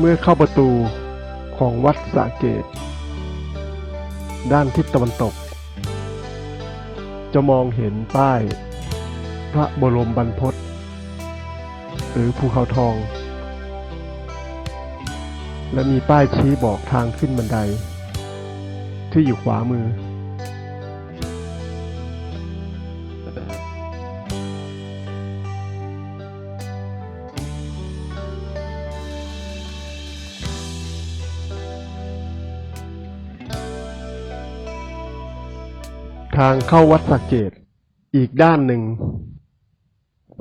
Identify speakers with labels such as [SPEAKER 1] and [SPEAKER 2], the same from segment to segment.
[SPEAKER 1] เมื่อเข้าประตูของวัดสะเกตด้านทิศตะวันตก จะมองเห็นป้าย พระบรมบรรพตหรือภูเขาทอง และมีป้ายชี้บอกทางขึ้นบันได ที่อยู่ขวามือ ทางเข้าวัดสระเกต อีกด้านหนึ่ง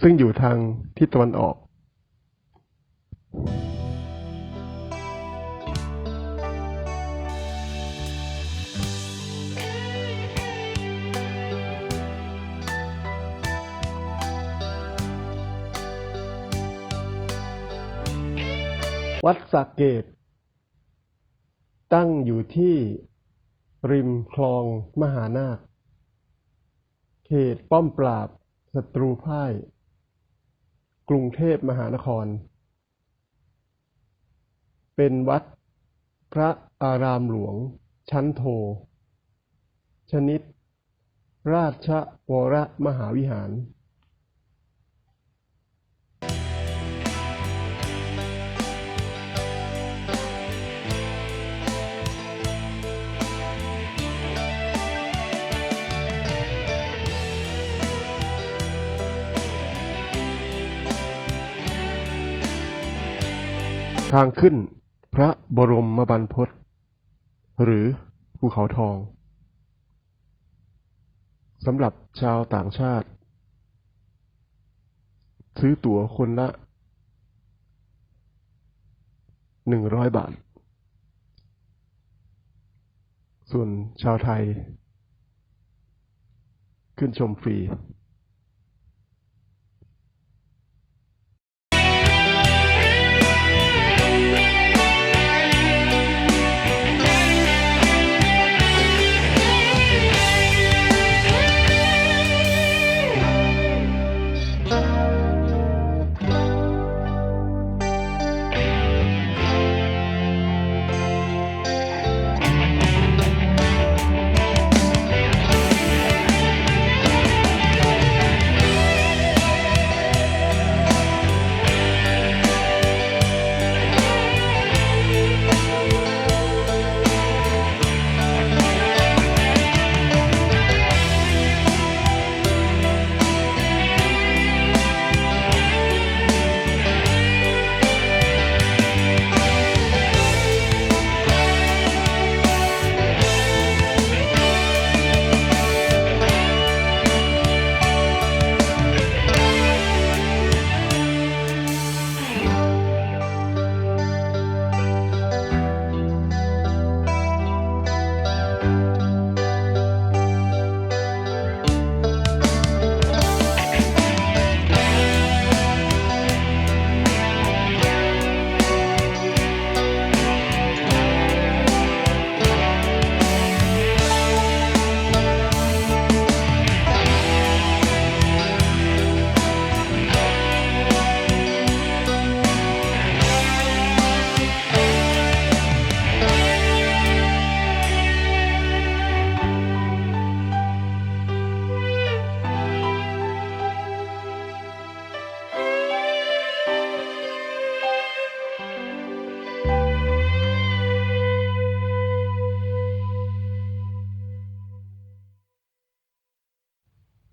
[SPEAKER 1] ซึ่งอยู่ทางทิศตะวันออก วัดสระเกต ตั้งอยู่ที่ริมคลองมหานาค เขตป้อมปราบศัตรูพ่าย กรุงเทพมหานคร เป็นวัดพระอารามหลวง ชั้นโท ชนิด ราชวรมหาวิหาร ทางขึ้นพระบรมบรรพตหรือภูเขาทองสำหรับชาวต่างชาติ ซื้อตั๋วคนละหนึ่งร้อยบาท ส่วนชาวไทย ขึ้นชมฟรี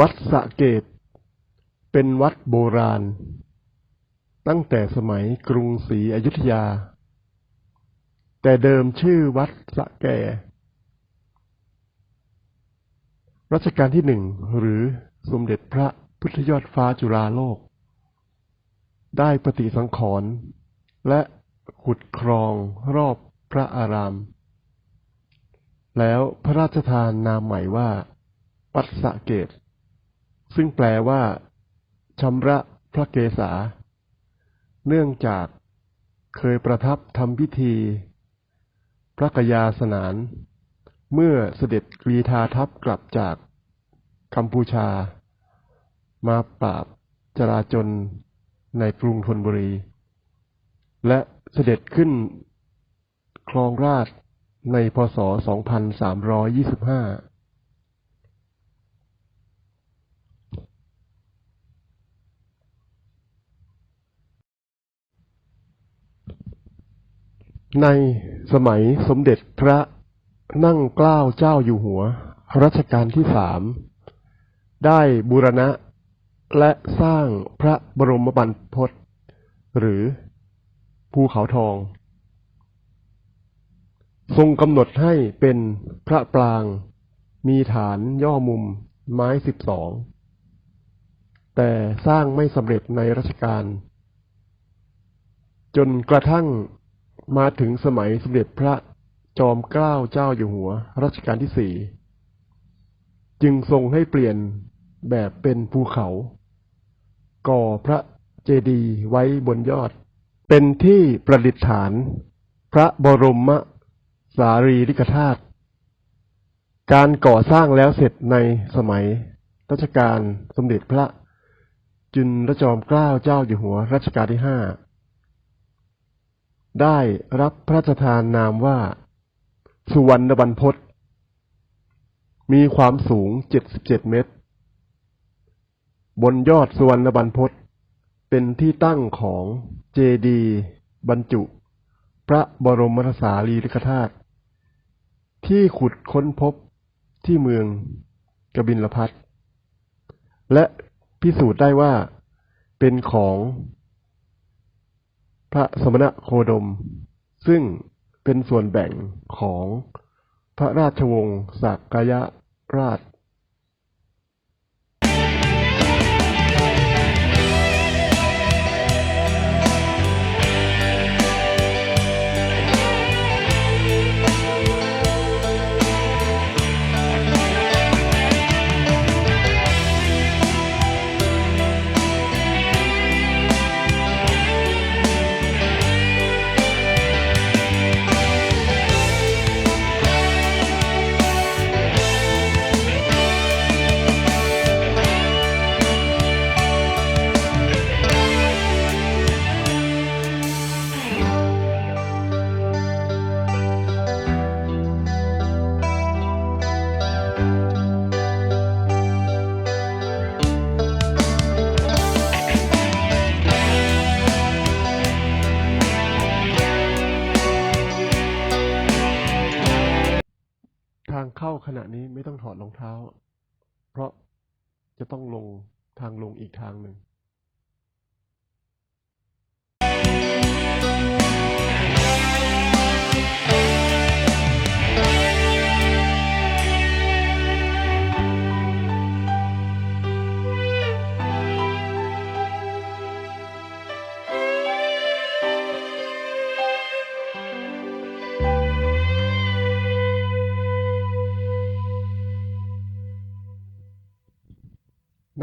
[SPEAKER 1] วัดสะเกต เป็นวัดโบราณ ตั้งแต่สมัยกรุงศรีอยุธยา แต่เดิมชื่อวัดสะแก่ รัชกาลที่หนึ่งหรือสมเด็จพระพุทธยอดฟ้าจุฬาโลก ได้ปฏิสังขรณ์และขุดครองรอบพระอาราม แล้วพระราชทานนามใหม่ว่า วัดสระเกต ซึ่งแปลว่าชำระพระเกศา เนื่องจากเคยประทับทำพิธี พระกยาสนาน เมื่อเสด็จกรีธาทัพกลับจากกัมพูชา มาปราบจราจนในกรุงธนบุรี และเสด็จขึ้นครองราชในพศ 2325 ในสมัยสมเด็จพระนั่งเกล้าเจ้าอยู่หัว รัชกาลที่สามได้บูรณะ และสร้างพระบรมบรรพตหรือภูเขาทอง ทรงกำหนดให้เป็นพระปราง มีฐานย่อมุมไม้สิบสอง แต่สร้างไม่สำเร็จในรัชกาลจนกระทั่ง มาถึงสมัยสมเด็จพระจอมเกล้าเจ้าอยู่หัวรัชกาลที่สี่จึงทรงให้เปลี่ยนแบบเป็นภูเขา ก่อพระเจดีย์ไว้บนยอด เป็นที่ประดิษฐาน พระบรมสารีริกธาตุการก่อสร้างแล้วเสร็จในสมัยรัชกาลสมเด็จพระจุลจอมเกล้าเจ้าอยู่หัวรัชกาลที่ห้า ได้รับพระราชทานนามว่า สุวรรณบรรพตมีความสูง77เมตร บนยอดสุวรรณบรรพตเป็นที่ตั้งของเจดีบรรจุ พระบรมสารีริกธาตุที่ขุดค้นพบที่เมืองกบินลพัทและพิสูจน์ได้ว่าเป็นของ พระสมณโคดม ซึ่งเป็นส่วนแบ่งของพระราชวงศ์สักยราชางเข้าขณะนี้ไม่ต้องถอดรองเท้า เพราะจะต้องลงทางลงอีกทางหนึ่ง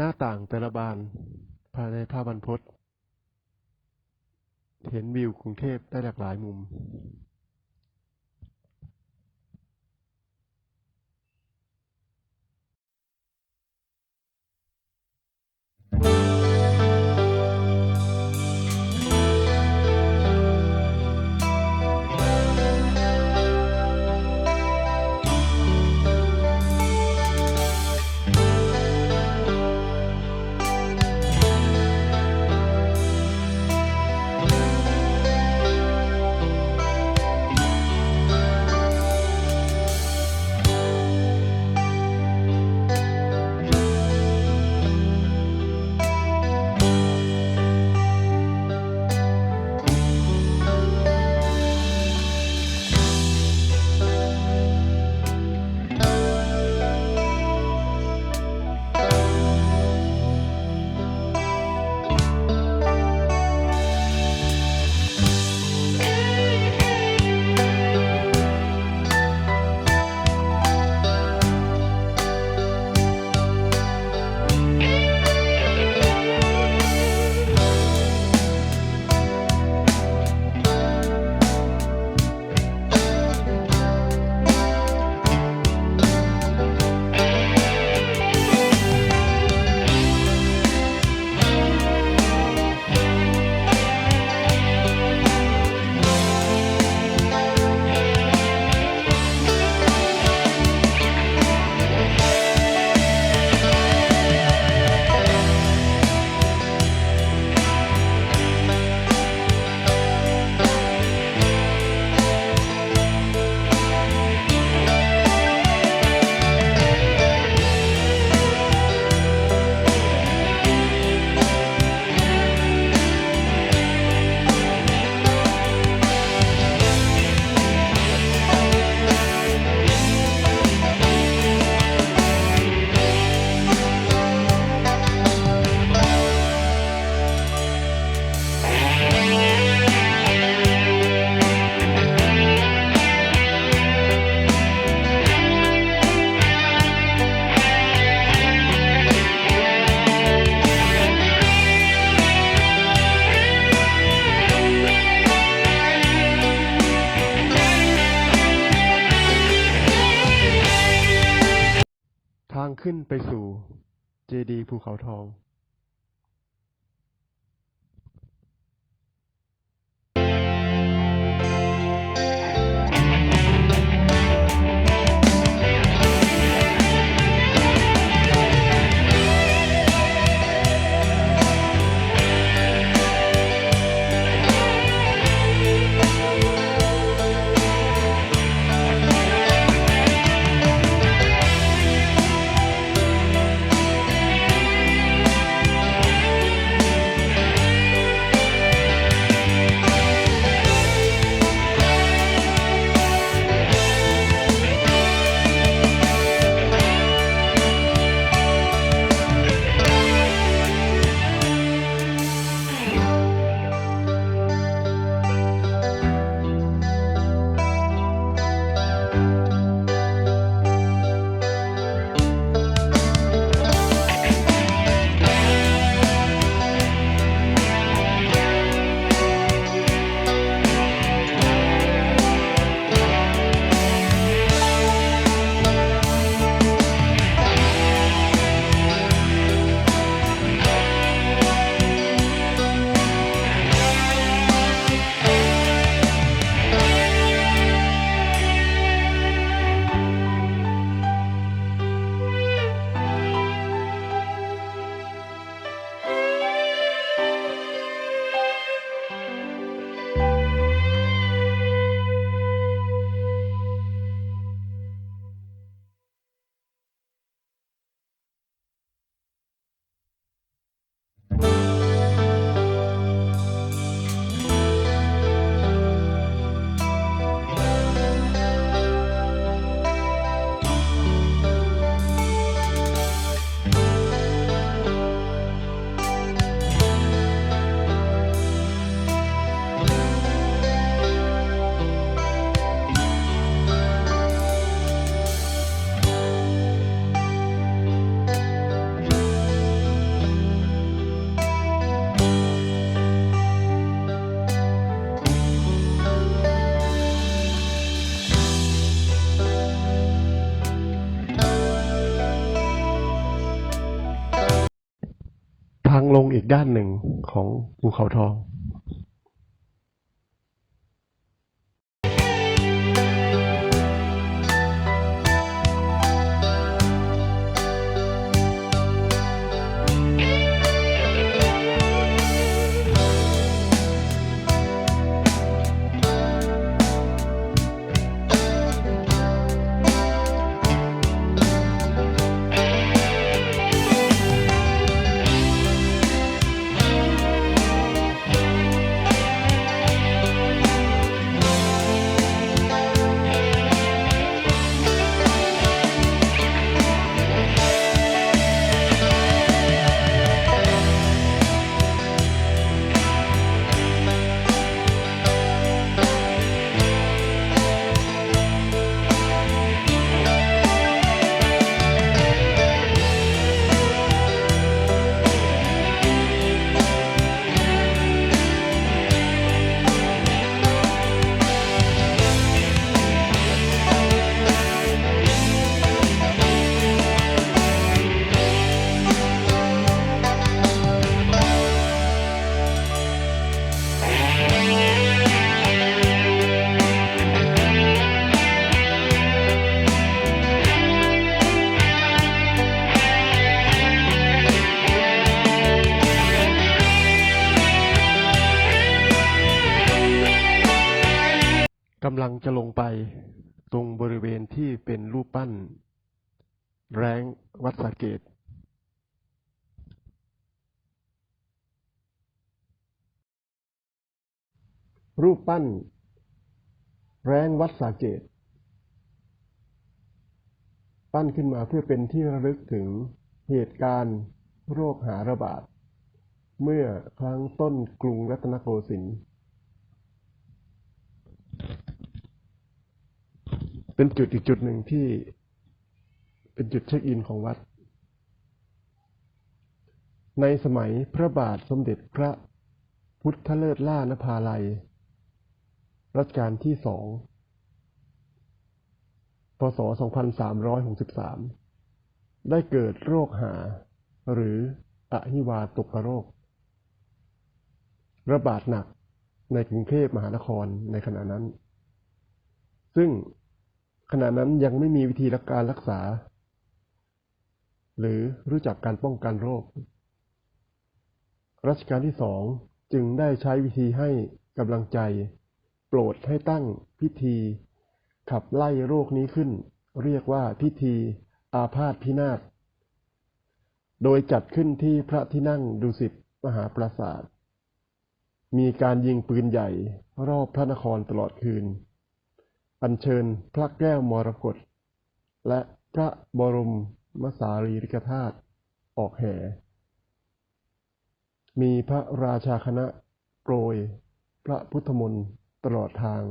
[SPEAKER 1] หน้าต่างแต่ละบาน ภายในผ้าบรรพศเห็นวิวกรุงเทพได้หลากหลายมุม ขึ้นไปสู่เจดีย์ภูเขาทอง อีกด้านหนึ่งของภูเขาทอง แรงวัดสาเกตรูปปั้น แรงวัดสาเกตปั้นขึ้นมาเพื่อเป็นที่ระลึกถึงเหตุการณ์โรคหาระบาด เมื่อครั้งต้นกรุงรัตนโกสินทร์เป็นจุดอีกจุดหนึ่งที่ เป็นจุดเช็คอินของวัด ในสมัยพระบาทสมเด็จพระพุทธเลิศล่านภาลัย รัชกาลที่สอง พศ 2363 ได้เกิดโรคหา หรืออหิวาตกโรค ระบาดหนักในกรุงเทพมหานครในขณะนั้น ซึ่งขณะนั้นยังไม่มีวิธีรักการรักษา หรือรู้จักการป้องกันโรค รัชกาลที่สองจึงได้ใช้วิธีให้กำลังใจ โปรดให้ตั้งพิธี ขับไล่โรคนี้ขึ้น เรียกว่าพิธีอาพาธพินาศโดยจัดขึ้นที่พระที่นั่งดุสิตมหาปราสาท มีการยิงปืนใหญ่รอบพระนครตลอดคืน อัญเชิญพระแก้วมรกตและพระบรม มสารีริกธาตุออกแห่ มีพระราชาคณะโปรย พระพุทธมนต์ตลอดทาง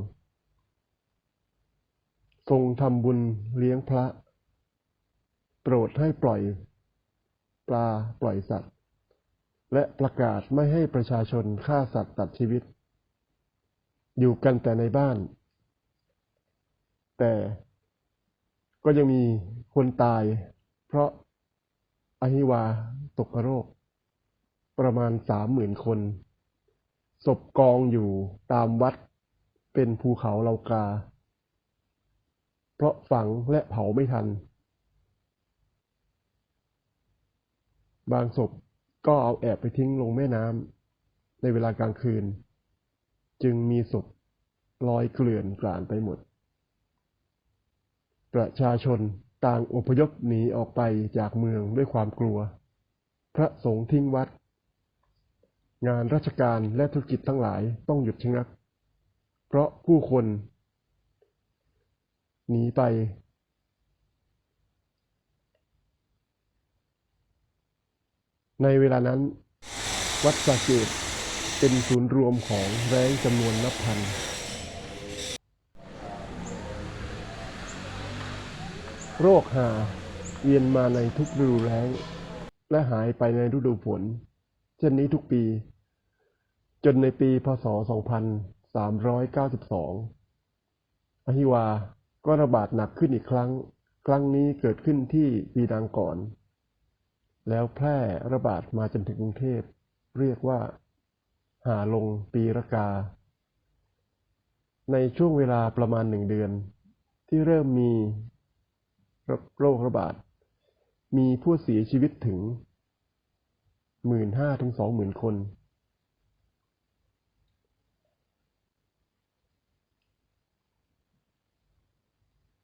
[SPEAKER 1] ทรงทำบุญเลี้ยงพระ โปรดให้ปล่อย ปลาปล่อยสัตว์ และประกาศไม่ให้ประชาชนฆ่าสัตว์ตัดชีวิต อยู่กันแต่ในบ้าน แต่ก็ยังมีคนตาย ราะอหิวาตกโรค ประมาณสามหมื่นคน ศพกองอยู่ตามวัดเป็นภูเขาเหลากา เพราะฝังและเผาไม่ทัน บางศพก็เอาแอบไปทิ้งลงแม่น้ำในเวลากลางคืน จึงมีศพลอยเกลื่อนกลาดไปหมด ประชาชน ต่างอพยพหนีออกไปจากเมืองด้วยความกลัว พระสงฆ์ทิ้งวัด งานราชการและธุรกิจทั้งหลายต้องหยุดชะงัก เพราะผู้คน หนีไป ในเวลานั้น วัดสาเกตเป็นศูนย์รวมของแรงจำนวนนับพัน โรคหาเวียนมาในทุกฤดูแล้ง และหายไปในฤดูฝน เช่นนี้ทุกปี จนในปีพศ 2392 อหิวาก็ระบาดหนักขึ้นอีกครั้ง ครั้งนี้เกิดขึ้นที่ปีดังก่อน แล้วแพร่ระบาดมาจนถึงกรุงเทพ เรียกว่า หาลงปีรกา ในช่วงเวลาประมาณหนึ่งเดือน ที่เริ่มมี โรคระบาด มีผู้เสียชีวิตถึงหมื่นห้าถึงสองหมื่นคน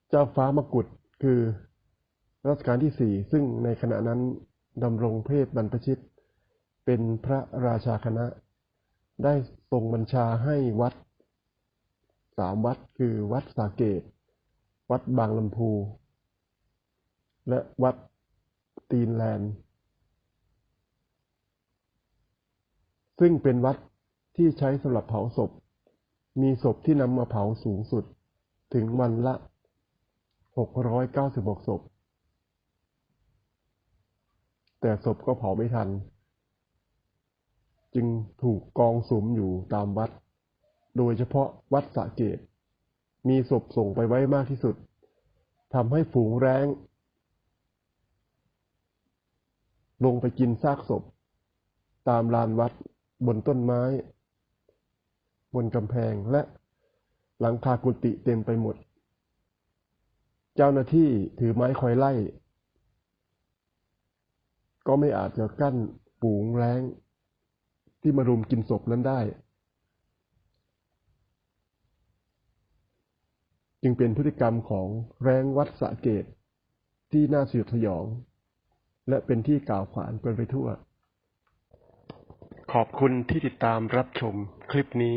[SPEAKER 1] เจ้าฟ้ามกุฎคือรัชกาลที่สี่ซึ่งในขณะนั้นดำรงเพศบรรพชิต เป็นพระราชาคณะ ได้ทรงบัญชาให้วัดสามวัดคือวัดสาเกต วัดบางลำพู และวัดตีนแลนด์ ซึ่งเป็นวัดที่ใช้สำหรับเผาศพ มีศพที่นำมาเผาสูงสุดถึงวันละ 696 ศพ แต่ศพก็เผาไม่ทัน จึงถูกกองสุมอยู่ตามวัด โดยเฉพาะวัดสะเกตมีศพส่งไปไว้มากที่สุดทำให้ฝูงแร้ง ลงไปกินซากศพ ตามลานวัด บนต้นไม้ บนกำแพงและหลังคากุฏิเต็มไปหมด เจ้าหน้าที่ถือไม้คอยไล่ ก็ไม่อาจจะกั้นฝูงแรงที่มารุมกินศพนั้นได้ จึงเป็นพฤติกรรมของแรงวัดสะเกตที่น่าสยดสยอง และเป็นที่กล่าวขวานกันไปทั่ว ขอบคุณที่ติดตามรับชมคลิปนี้